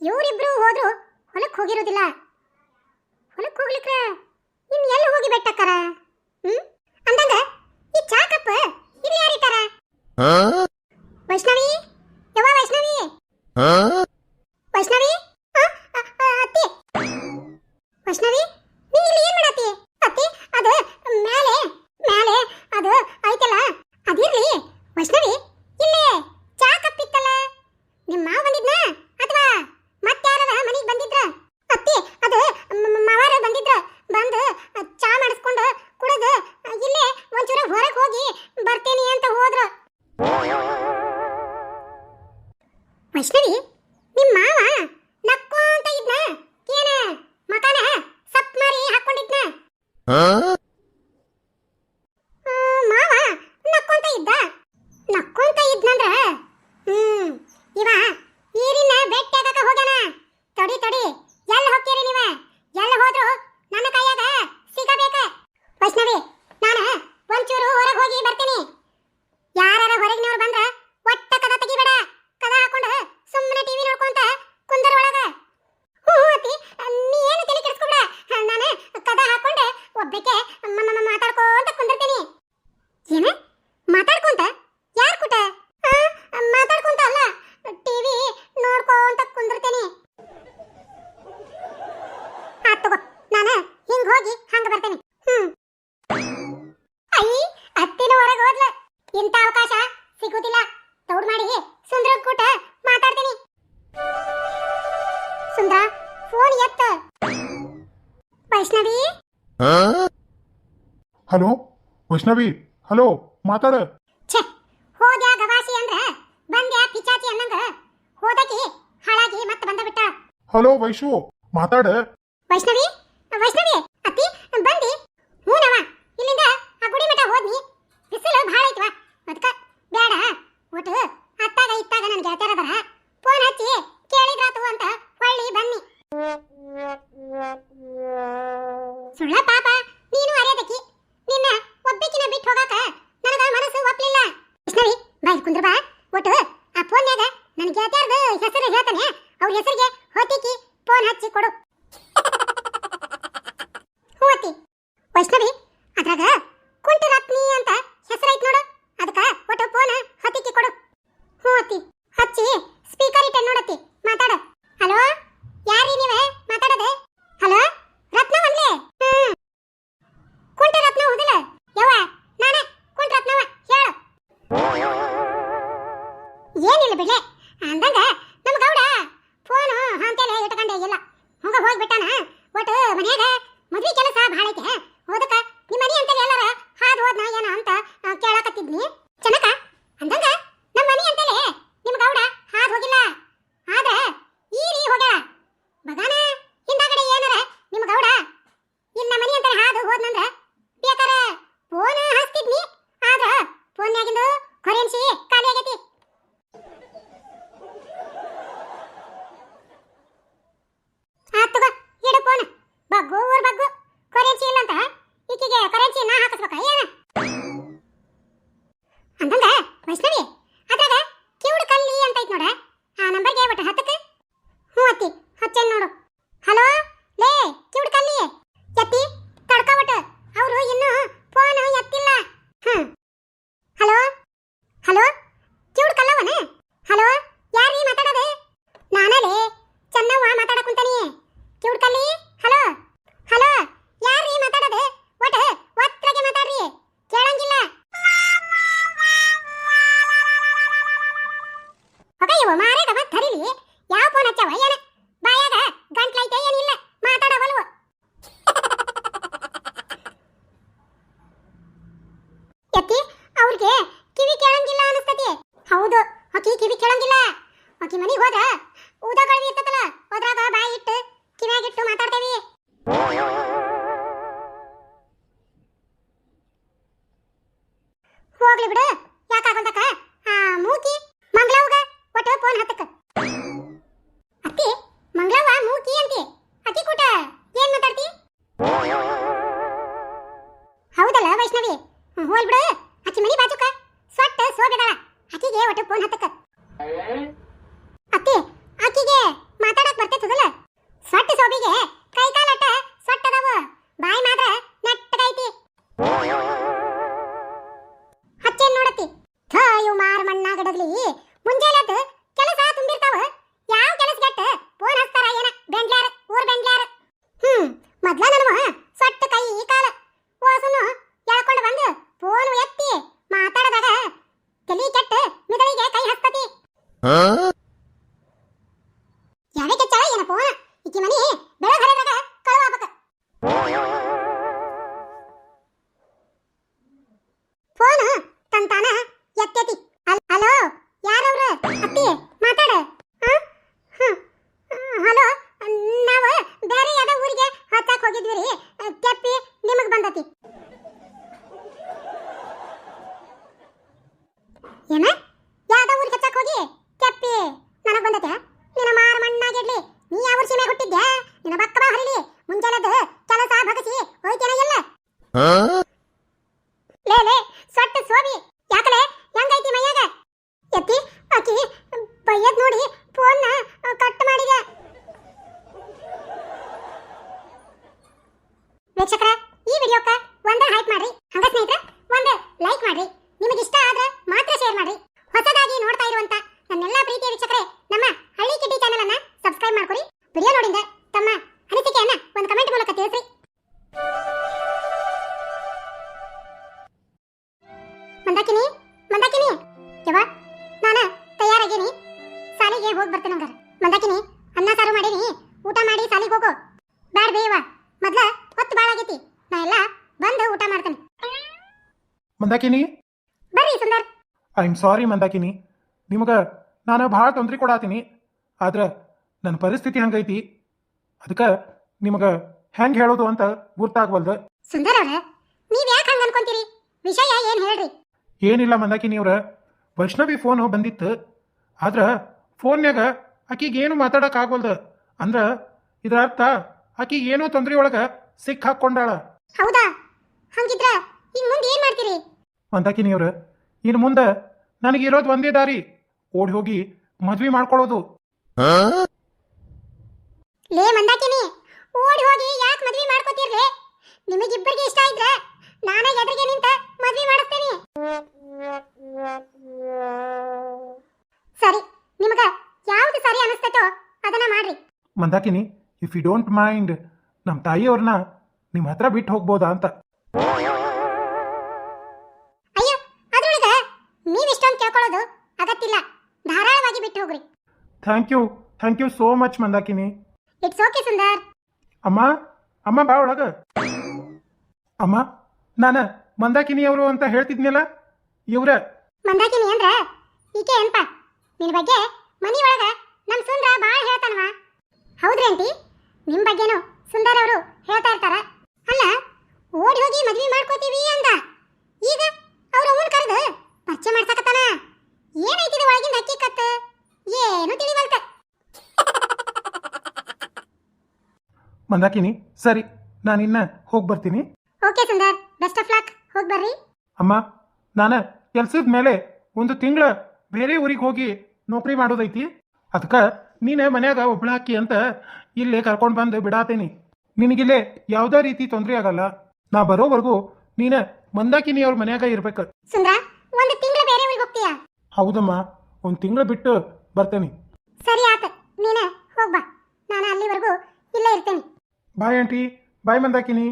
ಇವರಿಬ್ರು ಹೋದ್ರು ಹೊಲಕ್ಕೆ ಹೋಗಿರೋದಿಲ್ಲ. ಹೊಲಕ್ಕೆ ಹೋಗ್ಲಿಕ್ಕೆ ಇನ್ ಎಲ್ಲಿ ಹೋಗಿ ಬೆಟ್ಟಕ್ಕಾರ ಹ್ಮ್? ಅಂದಂಗ ಈ ಚಾ ಕಪ್ ಇಲ್ಲಿ ಯಾರಿಟ್ಟಾರ ವೈಷ್ಣವಿ? ಯವ್ವ ವೈಷ್ಣವಿ? ವೈಷ್ಣವಿ? ಅತ್ತಿ? ವೈಷ್ಣವಿ? ಎತ್ತ. ವೈಷ್ಣವಿ? ಹಲೋ ವೈಷ್ಣವಿ ಹಲೋ ಮಾತಾಡ. ಛೆ ಹೋದ್ಯಾ ಗವಾಸಿ ಅಂದ್ರ? ಬಂದ್ಯಾ ಪಿಚಾಚಿ ಅನ್ನಂಗ? ಹೋದಕಿ ಹಾಳಾಗಿ ಮತ್ತೆ ಬಂದ ಬಿಟ್ಟ ಹಲೋ ವೈಶು ಮಾತಾಡ. ವೈಷ್ಣವಿ ವೈಷ್ಣವಿ ಹೆಸರಿಗೆ ಹೊತ್ತಿಕಿ ಫೋನ್ ಹಚ್ಚಿ ಕೊಡು. बघा ना ನೀವು ಮಾರೇದ ಬತ್ ಯಾವ ಫೋನ್ ಹಚ್ಚವ, ಏನ? ಬಾಯಾಗ ಗಂಟ್ಲೈತೆ ಏನಿಲ್ಲ. ಮಾತಾಡವಲ್ವು? ಯಾಕೆ ಅವ್ರಿಗೆ ಕಿವಿ ಕೇಳಂಗಿಲ್ಲ ಅನಿಸ್ತತಿ. ಹೌದು ಅಕಿ ಕಿವಿ ಕೇಳಂಗಿಲ್ಲ. ಅಕಿ ಮನೆಗೆ ಹೋದ ಊದಗಳು ಇರ್ತದಲ್ಲ ಅದ್ರಾಗ ಬಾಯಿ ಇಟ್ಟು ಕಿವಿಯಾಗಿಟ್ಟು ಮಾತಾಡ್ತೇವಿ. ಹೋಗ್ಲಿ ಬಿಡು ಯಾಕಾಗಂತಕ್ಕ ಆ, ಮೂಕಿ ಮಂಗ್ಲವ್ಗ ಒಟ್ಟು ಫೋನ್ ಹತ್ತಕ ಅತ್ತಿ, ಮಂಗಳವ ಮೂಕಿ ಅಂತಿ. ಅತಿ ಕೂಟ, ಏನ್ ಮಾತಾಡ್ತಿ? ಹೌದಲ್ಲ ವೈಷ್ಣವಿ? ಹೋಲ್ ಬಿಡ. ಅಕ್ಕಿ ಮನಿ ಬಾಜುಕ. ಸೊಟ್ಟ ಸೋಗದಾಳ. ಅಕ್ಕಿಗೆ ಒಟ್ಟು ಫೋನ್ ಹತ್ತಕ ಅತ್ತಿ, ಅಕ್ಕಿಗೆ ಮಾತಾಡಕ್ ಬರ್ತೈತದಲ್ಲ? ಸೊಟ್ಟ ಸೋಬಿಗೆ ಕೈ ಕಾಲಟ ಸೊಟ್ಟದವು. ಬಾಯಿ ಯಾವೆ ವೀಕ್ಷಕರ ಮಂದಾಕಿನಿ? ಬರ್ರಿ Sundar. I am sorry Mandakini. ನಿಮಗೆ ನಾನು ಭಾಳ ತೊಂದರೆ ಕೊಡಾತೀನಿ ಆದ್ರೆ ನನ್ನ ಪರಿಸ್ಥಿತಿ ಹಂಗೈತಿ. ಅದಕ್ಕೆ ನಿಮಗೆ ಹೆಂಗೆ ಹೇಳೋದು ಅಂತ ಗುರ್ತಾಗವಲ್ದು. ಸುಂದರ ಅವ್ರ ನೀವ್ ಯಾಕೆ ಹಂಗ ಅನ್ಕೊಂತೀರಿ? ವಿಷಯ ಏನ್ ಹೇಳ್ರಿ? ಏನಿಲ್ಲ ಮಂದಾಕಿನಿ ಅವ್ರ ವೈಷ್ಣವಿ ಫೋನ್ ಬಂದಿತ್ತು ಆದ್ರೆ ಫೋನ್ಯಾಗ ಆಕಿಗೆ ಏನು ಮಾತಾಡೋಕ್ಕಾಗವಲ್ದು ಅಂದ್ರೆ ಇದರ ಅರ್ಥ ಆಕಿಗೆ ಏನೋ ತೊಂದರೆ ಒಳಗೆ ಸಿಕ್ ಹಾಕೊಂಡಾಳ ಹೌದಾ? ಹಂಗಿದ್ರ ಈಗ ಮುಂದೆ ಏನ್ ಮಾಡ್ತೀರಿ? ಮಂದಾಕಿನಿ ಅವ್ರ ಇನ್ ಮುಂದೆ ನನಗಿರೋದು ಒಂದೇ ದಾರಿ ಓಡಿ ಹೋಗಿ ಮದ್ವೆ ಮಾಡ್ಕೊಳ್ಳೋದು. ಲೇ ಮಂದಾಕಿನಿ ಓಡಿ ಹೋಗಿ ಯಾಕೆ ಮದ್ವೆ ನಿಮಗೆ ನಿಮಗಿಬ್ಬರಿಗೆ ಇಷ್ಟ ಇದ್ರೆ ನಾನೇ ಎದುರಿಗೆ ನಿಂತ ಮದ್ವೆ ಮಾಡಿಸ್ತೇನೆ. ಸರಿ ನಿಮಗ ಯಾವ್ದು ಸರಿ ಅನಿಸ್ತೈತೋ ಅದನ್ನ ಮಾಡ್ರಿ. Mandakini if you don't mind ನಮ್ಮ ತಾಯಿಯವ್ರನ್ನ ನಿಮ್ಮ ಹತ್ರ ಬಿಟ್ಟು ಹೋಗ್ಬೋದಾ ಅಂತ. Thank you thank you so much Mandakini it's okay Sundar ಅಮ್ಮ ಅಮ್ಮ ಬಾ ಒಳಗ. ಅಮ್ಮ ನಾನು ಮಂದಾಕಿನಿ ಅವರು ಅಂತ ಹೇಳ್ತಿದ್ನಲ್ಲ ಇವ್ರ. ಮಂದಾಕಿನಿ ಅಂದ್ರ ಈಕೆ ಅನ್ಪ. ನಿನ್ ಬಗ್ಗೆ ಮನಿ ಒಳಗ ನಮ್ ಸುಂದ್ರ ಬಾಳ್ ಹೇಳ್ತಾನವ. ಹೌದ್ರಿ ಆಂಟಿ? ನಿಮ್ ಬಗ್ಗೆನು ಸುಂದರ್ ಅವರು ಹೇಳ್ತಾ ಮಂದಾಕಿನಿ? ಸರಿ ನಾನು ಇನ್ನ ಹೋಗಿ ಬರ್ತೀನಿ. Okay Sundar best of luck ಹೋಗ್ ಬರ್ರಿ. ಅಮ್ಮ ನಾನು ಕೆಲ್ಸದ ಮೇಲೆ ಒಂದು ತಿಂಗಳ ಬೇರೆ ಊರಿಗೆ ಹೋಗಿ ನೌಕರಿ ಮಾಡೋದೈತಿ. ಅದಕ್ಕೆ ನೀನೇ ಮನ್ಯಾಗ ಒಬ್ಳಾಕಿ ಅಂತ ಇಲ್ಲೇ ಕರ್ಕೊಂಡು ಬಂದು ಬಿಡಾತೇನಿ. ನಿನಗಿಲ್ಲೇ ಯಾವುದೇ ರೀತಿ ತೊಂದರೆ ಆಗಲ್ಲ. ನಾ ಬರೋವರೆಗೂ ನೀನು ಮಂದಾಕಿನಿ ಅವ್ರ ಮನ್ಯಾಗ ಇರ್ಬೇಕು. ಸುಂದ್ರ ಒಂದು ತಿಂಗಳು ಬೇರೆ ಊರಿಗೆ ಹೋಗ್ತೀಯಾ? ಹೌದಮ್ಮ ಒಂದು ತಿಂಗಳು ಬಿಟ್ಟು ಬರ್ತೇನೆ. ಸರಿ ಆತ ನೀನ ಹೋಗ್ ಬಾ. ನಾನು ಅಲ್ಲಿವರೆಗೂ ಇಲ್ಲೇ ಇರ್ತೇನೆ. Bye aunty bye Mandakini.